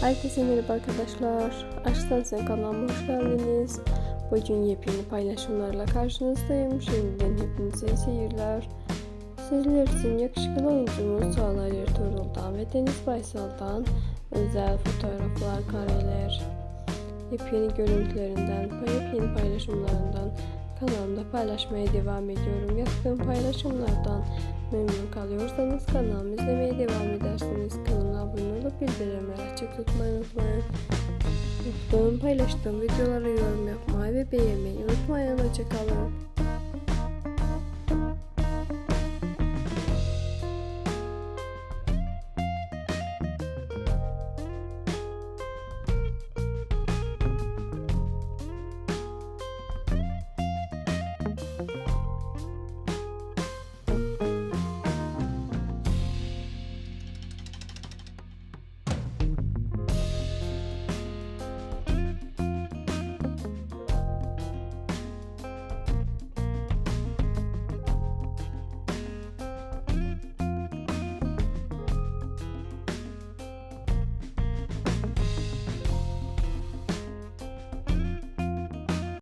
Herkese merhaba arkadaşlar. Aşktan Sen kanalıma hoş geldiniz. Bugün yepyeni paylaşımlarla karşınızdayım. Şimdiden hepinize seyirler. Sizler için yakışıklı oyuncumuz Çağlar Ertuğrul'dan ve Deniz Baysal'dan özel fotoğraflar, kareler, yepyeni görüntülerinden, yepyeni paylaşımlarından kanalımda paylaşmaya devam ediyorum. Yaptığım paylaşımlardan memnun kalıyorsanız kanalımı izlemeye devam bildirimleri açık tutmayı unutmayın. Yaptığım paylaştığım videolara yorum yapmayı ve beğenmeyi unutmayın. Hoşçakalın.